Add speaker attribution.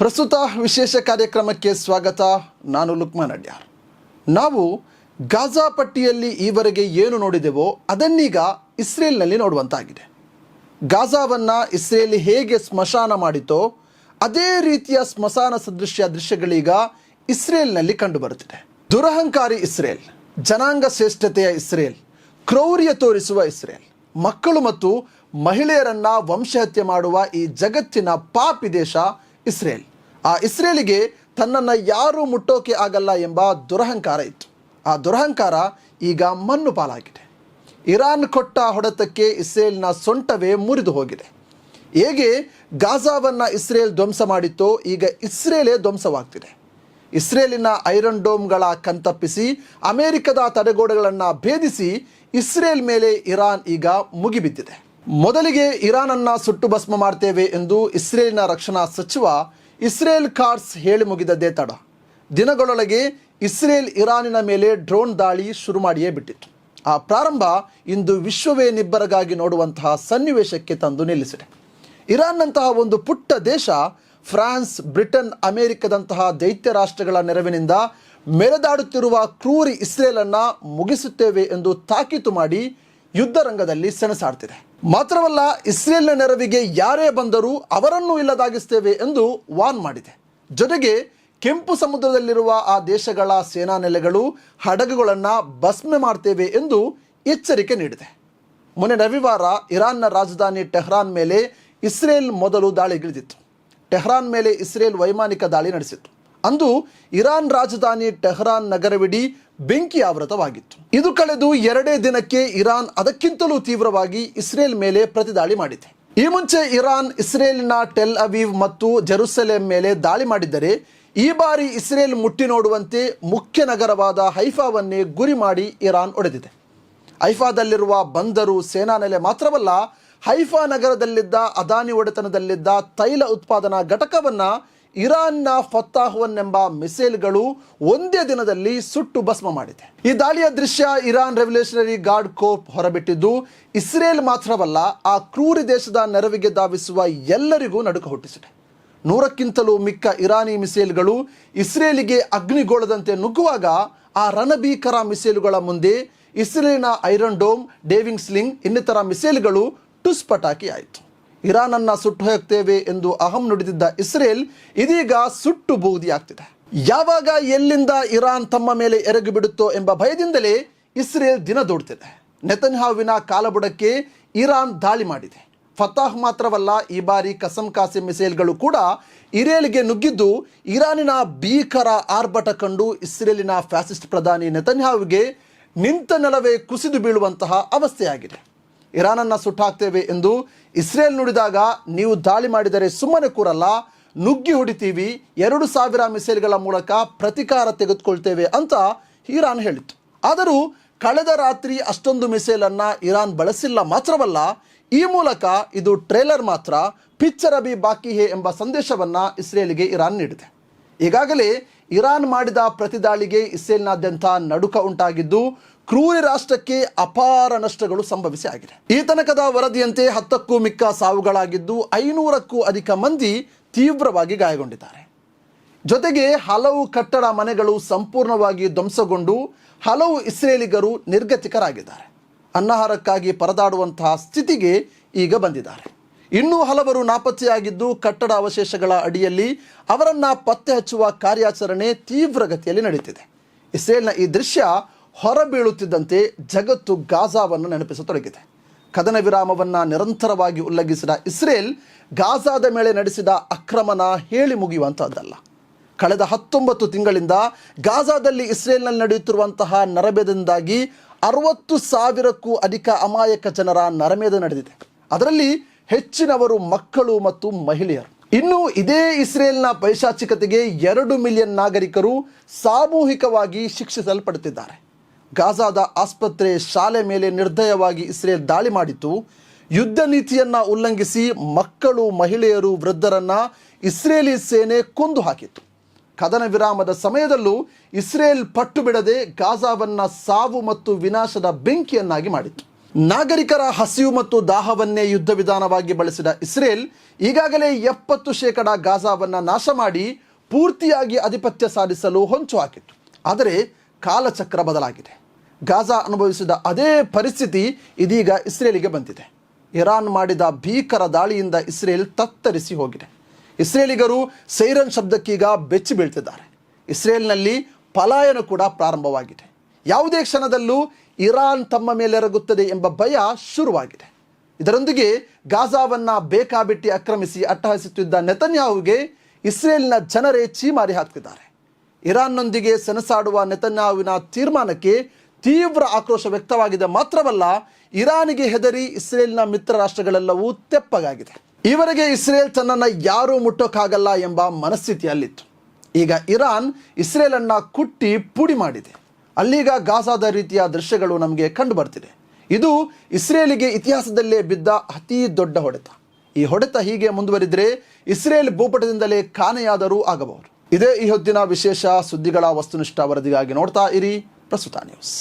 Speaker 1: ಪ್ರಸ್ತುತ ವಿಶೇಷ ಕಾರ್ಯಕ್ರಮಕ್ಕೆ ಸ್ವಾಗತ, ನಾನು ಲುಕ್ಮಾನ್ ಅಡ್ಯಾರ್ ನಾವು ಗಾಜಾ ಪಟ್ಟಿಯಲ್ಲಿ ಈವರೆಗೆ ಏನು ನೋಡಿದೆವೋ ಅದನ್ನೀಗ ಇಸ್ರೇಲ್ನಲ್ಲಿ ನೋಡುವಂತಾಗಿದೆ. ಗಾಜಾವನ್ನು ಇಸ್ರೇಲ್ ಹೇಗೆ ಸ್ಮಶಾನ ಮಾಡಿತೋ, ಅದೇ ರೀತಿಯ ಸ್ಮಶಾನ ಸದೃಶ್ಯ ದೃಶ್ಯಗಳೀಗ ಇಸ್ರೇಲ್ನಲ್ಲಿ ಕಂಡುಬರುತ್ತಿದೆ. ದುರಹಂಕಾರಿ ಇಸ್ರೇಲ್, ಜನಾಂಗ ಶ್ರೇಷ್ಠತೆಯ ಇಸ್ರೇಲ್, ಕ್ರೌರ್ಯ ತೋರಿಸುವ ಇಸ್ರೇಲ್, ಮಕ್ಕಳು ಮತ್ತು ಮಹಿಳೆಯರನ್ನ ವಂಶಹತ್ಯೆ ಮಾಡುವ ಈ ಜಗತ್ತಿನ ಪಾಪಿ ದೇಶ ಇಸ್ರೇಲ್. ಆ ಇಸ್ರೇಲಿಗೆ ತನ್ನನ್ನು ಯಾರೂ ಮುಟ್ಟೋಕೆ ಆಗಲ್ಲ ಎಂಬ ದುರಹಂಕಾರ ಇತ್ತು. ಆ ದುರಹಂಕಾರ ಈಗ ಮಣ್ಣು ಪಾಲಾಗಿದೆ. ಇರಾನ್ ಕೊಟ್ಟ ಹೊಡೆತಕ್ಕೆ ಇಸ್ರೇಲ್ನ ಸೊಂಟವೇ ಮುರಿದು ಹೋಗಿದೆ. ಹೇಗೆ ಗಾಜಾವನ್ನು ಇಸ್ರೇಲ್ ಧ್ವಂಸ ಮಾಡಿತ್ತೋ ಈಗ ಇಸ್ರೇಲೇ ಧ್ವಂಸವಾಗ್ತಿದೆ. ಇಸ್ರೇಲಿನ ಐರನ್ ಡೋಮ್ಗಳ ಕಣ್ತಪ್ಪಿಸಿ, ಅಮೆರಿಕದ ತಡೆಗೋಡೆಗಳನ್ನು ಭೇದಿಸಿ ಇಸ್ರೇಲ್ ಮೇಲೆ ಇರಾನ್ ಈಗ ಮುಗಿಬಿದ್ದಿದೆ. ಮೊದಲಿಗೆ ಇರಾನನ್ನು ಸುಟ್ಟು ಭಸ್ಮ ಮಾಡ್ತೇವೆ ಎಂದು ಇಸ್ರೇಲ್ನ ರಕ್ಷಣಾ ಸಚಿವ ಇಸ್ರೇಲ್ ಕಾರ್ಸ್ ಹೇಳಿ ಮುಗಿದದ್ದೇ ತಡ ದಿನಗಳೊಳಗೆ ಇಸ್ರೇಲ್ ಇರಾನಿನ ಮೇಲೆ ಡ್ರೋನ್ ದಾಳಿ ಶುರು ಮಾಡಿಯೇ ಬಿಟ್ಟಿತ್ತು. ಆ ಪ್ರಾರಂಭ ಇಂದು ವಿಶ್ವವೇ ನಿಬ್ಬರಗಾಗಿ ನೋಡುವಂತಹ ಸನ್ನಿವೇಶಕ್ಕೆ ತಂದು ನಿಲ್ಲಿಸಿದೆ. ಇರಾನ್ನಂತಹ ಒಂದು ಪುಟ್ಟ ದೇಶ ಫ್ರಾನ್ಸ್, ಬ್ರಿಟನ್, ಅಮೆರಿಕದಂತಹ ದೈತ್ಯ ರಾಷ್ಟ್ರಗಳ ನೆರವಿನಿಂದ ಮೆರೆದಾಡುತ್ತಿರುವ ಕ್ರೂರಿ ಇಸ್ರೇಲನ್ನು ಮುಗಿಸುತ್ತೇವೆ ಎಂದು ತಾಕೀತು ಮಾಡಿ ಯುದ್ಧ ರಂಗದಲ್ಲಿ ಸೆಣಸಾಡ್ತಿದೆ. ಮಾತ್ರವಲ್ಲ, ಇಸ್ರೇಲ್ನ ನೆರವಿಗೆ ಯಾರೇ ಬಂದರೂ ಅವರನ್ನು ಇಲ್ಲದಾಗಿಸ್ತೇವೆ ಎಂದು ವಾನ್ ಮಾಡಿದೆ. ಜೊತೆಗೆ, ಕೆಂಪು ಸಮುದ್ರದಲ್ಲಿರುವ ಆ ದೇಶಗಳ ಸೇನಾ ನೆಲೆಗಳು ಹಡಗುಗಳನ್ನು ಭಸ್ಮೆ ಮಾಡ್ತೇವೆ ಎಂದು ಎಚ್ಚರಿಕೆ ನೀಡಿದೆ. ಮೊನ್ನೆ ರವಿವಾರ ಇರಾನ್ನ ರಾಜಧಾನಿ ಟೆಹ್ರಾನ್ ಮೇಲೆ ಇಸ್ರೇಲ್ ಮೊದಲು ದಾಳಿಗಿಳಿದಿತ್ತು ಟೆಹ್ರಾನ್ ಮೇಲೆ ಇಸ್ರೇಲ್ ವೈಮಾನಿಕ ದಾಳಿ ನಡೆಸಿತ್ತು. ಅಂದು ಇರಾನ್ ರಾಜಧಾನಿ ಟೆಹ್ರಾನ್ ನಗರವಿಡೀ ಬೆಂಕಿ ಆವೃತವಾಗಿತ್ತು. ಇದು ಕಳೆದು ಎರಡೇ ದಿನಕ್ಕೆ ಇರಾನ್ ಅದಕ್ಕಿಂತಲೂ ತೀವ್ರವಾಗಿ ಇಸ್ರೇಲ್ ಮೇಲೆ ಪ್ರತಿದಾಳಿ ಮಾಡಿದೆ. ಈ ಮುಂಚೆ ಇರಾನ್ ಇಸ್ರೇಲಿನ ಟೆಲ್ ಅವೀವ್ ಮತ್ತು ಜೆರುಸಲೇಮ್ ಮೇಲೆ ದಾಳಿ ಮಾಡಿದ್ದರೆ, ಈ ಬಾರಿ ಇಸ್ರೇಲ್ ಮುಟ್ಟಿ ನೋಡುವಂತೆ ಮುಖ್ಯ ನಗರವಾದ ಹೈಫಾವನ್ನೇ ಗುರಿ ಮಾಡಿ ಇರಾನ್ ಒಡೆದಿದೆ. ಹೈಫಾದಲ್ಲಿರುವ ಬಂದರು ಸೇನಾ ನೆಲೆ ಮಾತ್ರವಲ್ಲ, ಹೈಫಾ ನಗರದಲ್ಲಿದ್ದ ಅದಾನಿ ಒಡೆತನದಲ್ಲಿದ್ದ ತೈಲ ಉತ್ಪಾದನಾ ಘಟಕವನ್ನ ಇರಾನ್ನ ಫತ್ತಾಹುವನ್ನೆಂಬ ಮಿಸೈಲ್ಗಳು ಒಂದೇ ದಿನದಲ್ಲಿ ಸುಟ್ಟು ಭಸ್ಮ ಮಾಡಿದೆ. ಈ ದಾಳಿಯ ದೃಶ್ಯ ಇರಾನ್ ರೆವಲ್ಯೂಷನರಿ ಗಾರ್ಡ್ ಕೋಪ್ ಹೊರಬಿಟ್ಟಿದ್ದು, ಇಸ್ರೇಲ್ ಮಾತ್ರವಲ್ಲ, ಆ ಕ್ರೂರಿ ದೇಶದ ನೆರವಿಗೆ ಧಾವಿಸುವ ಎಲ್ಲರಿಗೂ ನಡುಕ ಹುಟ್ಟಿಸಿದೆ. ನೂರಕ್ಕಿಂತಲೂ ಮಿಕ್ಕ ಇರಾನಿ ಮಿಸೈಲ್ಗಳು ಇಸ್ರೇಲಿಗೆ ಅಗ್ನಿಗೋಳದಂತೆ ನುಗ್ಗುವಾಗ, ಆ ರಣಭೀಕರ ಮಿಸೈಲುಗಳ ಮುಂದೆ ಇಸ್ರೇಲಿನ ಐರನ್ ಡೋಮ್, ಡೇವಿಂಗ್ ಸ್ಲಿಂಗ್ ಇನ್ನಿತರ ಮಿಸೈಲ್ಗಳು ಟುಸ್ಪಟಾಕಿ ಆಯಿತು. ಇರಾನನ್ನ ಸುಟ್ಟು ಹೋಗ್ತೇವೆ ಎಂದು ಅಹಂ ನುಡಿದಿದ್ದ ಇಸ್ರೇಲ್ ಇದೀಗ ಸುಟ್ಟು ಬೂದಿಯಾಗ್ತಿದೆ. ಯಾವಾಗ ಎಲ್ಲಿಂದ ಇರಾನ್ ತಮ್ಮ ಮೇಲೆ ಎರಗಿ ಬಿಡುತ್ತೋ ಎಂಬ ಭಯದಿಂದಲೇ ಇಸ್ರೇಲ್ ದಿನ ದೂಡ್ತಿದೆ. ನೆತನ್ಹಾವಿನ ಕಾಲಬುಡಕ್ಕೆ ಇರಾನ್ ದಾಳಿ ಮಾಡಿದೆ. ಫತಾಹ್ ಮಾತ್ರವಲ್ಲ, ಈ ಬಾರಿ ಕಸಂ ಕಾಸಿ ಮಿಸೈಲ್ಗಳು ಕೂಡ ಇರೇಲ್ಗೆ ನುಗ್ಗಿದ್ದು ಇರಾನಿನ ಭೀಕರ ಆರ್ಭಟ ಕಂಡು ಇಸ್ರೇಲಿನ ಫ್ಯಾಸಿಸ್ಟ್ ಪ್ರಧಾನಿ ನೆತನ್ಯಾವ್ಗೆ ನಿಂತ ನೆಲವೇ ಕುಸಿದು ಬೀಳುವಂತಹ ಅವಸ್ಥೆಯಾಗಿದೆ. ಇರಾನನ್ನು ಸುಟ್ಟಾಕ್ತೇವೆ ಎಂದು ಇಸ್ರೇಲ್ ನುಡಿದಾಗ ನೀವು ದಾಳಿ ಮಾಡಿದರೆ ಸುಮ್ಮನೆ ಕೂರಲ್ಲ, ನುಗ್ಗಿ ಹೊಡಿತೀವಿ, ಎರಡು ಸಾವಿರ ಮಿಸೈಲ್ಗಳ ಮೂಲಕ ಪ್ರತಿಕಾರ ತೆಗೆದುಕೊಳ್ತೇವೆ ಅಂತ ಇರಾನ್ ಹೇಳಿತ್ತು. ಆದರೂ ಕಳೆದ ರಾತ್ರಿ ಅಷ್ಟೊಂದು ಮಿಸೈಲನ್ನು ಇರಾನ್ ಬಳಸಿಲ್ಲ ಮಾತ್ರವಲ್ಲ, ಈ ಮೂಲಕ ಇದು ಟ್ರೇಲರ್ ಮಾತ್ರ ಪಿಚ್ಚರ್ ಅಬಿ ಬಾಕಿ ಹೇ ಎಂಬ ಸಂದೇಶವನ್ನು ಇಸ್ರೇಲ್ಗೆ ಇರಾನ್ ನೀಡಿದೆ. ಈಗಾಗಲೇ ಇರಾನ್ ಮಾಡಿದ ಪ್ರತಿದಾಳಿಗೆ ಇಸ್ರೇಲ್ನಾದ್ಯಂತ ನಡುಕ ಉಂಟಾಗಿದ್ದು ಕ್ರೂರಿ ರಾಷ್ಟ್ರಕ್ಕೆ ಅಪಾರ ನಷ್ಟಗಳು ಸಂಭವಿಸಿ ಆಗಿದೆ. ಈ ತನಕದ ವರದಿಯಂತೆ ಹತ್ತಕ್ಕೂ ಮಿಕ್ಕ ಸಾವುಗಳಾಗಿದ್ದು ಐನೂರಕ್ಕೂ ಅಧಿಕ ಮಂದಿ ತೀವ್ರವಾಗಿ ಗಾಯಗೊಂಡಿದ್ದಾರೆ. ಜೊತೆಗೆ ಹಲವು ಕಟ್ಟಡ ಮನೆಗಳು ಸಂಪೂರ್ಣವಾಗಿ ಧ್ವಂಸಗೊಂಡು ಹಲವು ಇಸ್ರೇಲಿಗರು ನಿರ್ಗತಿಕರಾಗಿದ್ದಾರೆ. ಅನ್ನಹಾರಕ್ಕಾಗಿ ಪರದಾಡುವಂತಹ ಸ್ಥಿತಿಗೆ ಈಗ ಬಂದಿದ್ದಾರೆ. ಇನ್ನೂ ಹಲವರು ನಾಪತ್ತೆಯಾಗಿದ್ದು ಕಟ್ಟಡ ಅವಶೇಷಗಳ ಅಡಿಯಲ್ಲಿ ಅವರನ್ನು ಪತ್ತೆ ಹಚ್ಚುವ ಕಾರ್ಯಾಚರಣೆ ತೀವ್ರಗತಿಯಲ್ಲಿ ನಡೆಯುತ್ತಿದೆ ಇಸ್ರೇಲ್ನ ಈ ದೃಶ್ಯ ಹೊರಬೀಳುತ್ತಿದ್ದಂತೆ ಜಗತ್ತು ಗಾಜಾವನ್ನು ನೆನಪಿಸತೊಡಗಿದೆ ಕದನ ವಿರಾಮವನ್ನು ನಿರಂತರವಾಗಿ ಉಲ್ಲಂಘಿಸಿದ ಇಸ್ರೇಲ್ ಗಾಜಾದ ಮೇಲೆ ನಡೆಸಿದ ಅಕ್ರಮನ ಹೇಳಿ ಮುಗಿಯುವಂಥದ್ದಲ್ಲ ಕಳೆದ ಹತ್ತೊಂಬತ್ತು ತಿಂಗಳಿಂದ ಗಾಜಾದಲ್ಲಿ ಇಸ್ರೇಲ್ನಲ್ಲಿ ನಡೆಯುತ್ತಿರುವಂತಹ ನರಮೇಧದಿಂದಾಗಿ ಅರವತ್ತು ಸಾವಿರಕ್ಕೂ ಅಧಿಕ ಅಮಾಯಕ ಜನರ ನರಮೇಧ ನಡೆದಿದೆ. ಅದರಲ್ಲಿ ಹೆಚ್ಚಿನವರು ಮಕ್ಕಳು ಮತ್ತು ಮಹಿಳೆಯರು. ಇನ್ನು ಇದೇ ಇಸ್ರೇಲ್ನ ಪೈಶಾಚಿಕತೆಗೆ ಎರಡು ಮಿಲಿಯನ್ ನಾಗರಿಕರು ಸಾಮೂಹಿಕವಾಗಿ ಶಿಕ್ಷಿಸಲ್ಪಡುತ್ತಿದ್ದಾರೆ. ಗಾಜಾದ ಆಸ್ಪತ್ರೆ ಶಾಲೆ ಮೇಲೆ ನಿರ್ದಯವಾಗಿ ಇಸ್ರೇಲ್ ದಾಳಿ ಮಾಡಿತ್ತು. ಯುದ್ಧ ನೀತಿಯನ್ನ ಉಲ್ಲಂಘಿಸಿ ಮಕ್ಕಳು, ಮಹಿಳೆಯರು, ವೃದ್ಧರನ್ನ ಇಸ್ರೇಲಿ ಸೇನೆ ಕೊಂದು ಹಾಕಿತ್ತು. ಕದನ ವಿರಾಮದ ಸಮಯದಲ್ಲೂ ಇಸ್ರೇಲ್ ಪಟ್ಟು ಬಿಡದೆ ಗಾಜಾವನ್ನ ಸಾವು ಮತ್ತು ವಿನಾಶದ ಬೆಂಕಿಯನ್ನಾಗಿ ಮಾಡಿತ್ತು. ನಾಗರಿಕರ ಹಸಿವು ಮತ್ತು ದಾಹವನ್ನೇ ಯುದ್ಧ ವಿಧಾನವಾಗಿ ಬಳಸಿದ ಇಸ್ರೇಲ್ ಈಗಾಗಲೇ ಎಪ್ಪತ್ತು ಶೇಕಡ ಗಾಜಾವನ್ನು ನಾಶ ಮಾಡಿ ಪೂರ್ತಿಯಾಗಿ ಆಧಿಪತ್ಯ ಸಾಧಿಸಲು ಹೊಂಚು ಹಾಕಿತ್ತು. ಆದರೆ ಕಾಲಚಕ್ರ ಬದಲಾಗಿದೆ. ಗಾಜಾ ಅನುಭವಿಸಿದ ಅದೇ ಪರಿಸ್ಥಿತಿ ಇದೀಗ ಇಸ್ರೇಲಿಗೆ ಬಂದಿದೆ. ಇರಾನ್ ಮಾಡಿದ ಭೀಕರ ದಾಳಿಯಿಂದ ಇಸ್ರೇಲ್ ತತ್ತರಿಸಿ ಹೋಗಿದೆ. ಇಸ್ರೇಲಿಗರು ಸೈರನ್ ಶಬ್ದಕ್ಕೀಗ ಬೆಚ್ಚಿ ಬೀಳ್ತಿದ್ದಾರೆ. ಇಸ್ರೇಲ್ನಲ್ಲಿ ಪಲಾಯನ ಕೂಡ ಪ್ರಾರಂಭವಾಗಿದೆ. ಯಾವುದೇ ಕ್ಷಣದಲ್ಲೂ ಇರಾನ್ ತಮ್ಮ ಮೇಲೆರಗುತ್ತದೆ ಎಂಬ ಭಯ ಶುರುವಾಗಿದೆ. ಇದರೊಂದಿಗೆ ಗಾಜಾವನ್ನು ಬೇಕಾಬಿಟ್ಟಿ ಆಕ್ರಮಿಸಿ ಅಟ್ಟಹಾಸುತ್ತಿದ್ದ ನೆತನ್ಯಾಹುಗೆ ಇಸ್ರೇಲ್ನ ಜನರೇ ಚೀಮಾರಿ ಹಾಕ್ತಿದ್ದಾರೆ ಇರಾನ್ನೊಂದಿಗೆ ಸೆಣಸಾಡುವ ನೆತನ್ಯಾಹುವಿನ ತೀರ್ಮಾನಕ್ಕೆ ತೀವ್ರ ಆಕ್ರೋಶ ವ್ಯಕ್ತವಾಗಿದೆ. ಮಾತ್ರವಲ್ಲ, ಇರಾನಿಗೆ ಹೆದರಿ ಇಸ್ರೇಲ್ನ ಮಿತ್ರ ರಾಷ್ಟ್ರಗಳೆಲ್ಲವೂ ತೆಪ್ಪಗಾಗಿದೆ. ಈವರೆಗೆ ಇಸ್ರೇಲ್ ತನ್ನನ್ನು ಯಾರೂ ಮುಟ್ಟೋಕ್ಕಾಗಲ್ಲ ಎಂಬ ಮನಸ್ಥಿತಿಯಲ್ಲಿತ್ತು. ಈಗ ಇರಾನ್ ಇಸ್ರೇಲನ್ನು ಕುಟ್ಟಿ ಪುಡಿ ಮಾಡಿದೆ. ಅಲ್ಲೀಗ ಗಾಸಾದ ರೀತಿಯ ದೃಶ್ಯಗಳು ನಮಗೆ ಕಂಡು ಬರ್ತಿದೆ ಇದು ಇಸ್ರೇಲಿಗೆ ಇತಿಹಾಸದಲ್ಲೇ ಬಿದ್ದ ಅತಿ ದೊಡ್ಡ ಹೊಡೆತ. ಈ ಹೊಡೆತ ಹೀಗೆ ಮುಂದುವರಿದರೆ ಇಸ್ರೇಲ್ ಭೂಪಟದಿಂದಲೇ ಕಾಣೆಯಾದರೂ ಆಗಬಹುದು. ಇದೇ ಈ ಹೊತ್ತಿನ ವಿಶೇಷ ಸುದ್ದಿಗಳ ವಸ್ತುನಿಷ್ಠ ವರದಿಗಾಗಿ ನೋಡ್ತಾ ಇರಿ ಪ್ರಸ್ತುತ ನ್ಯೂಸ್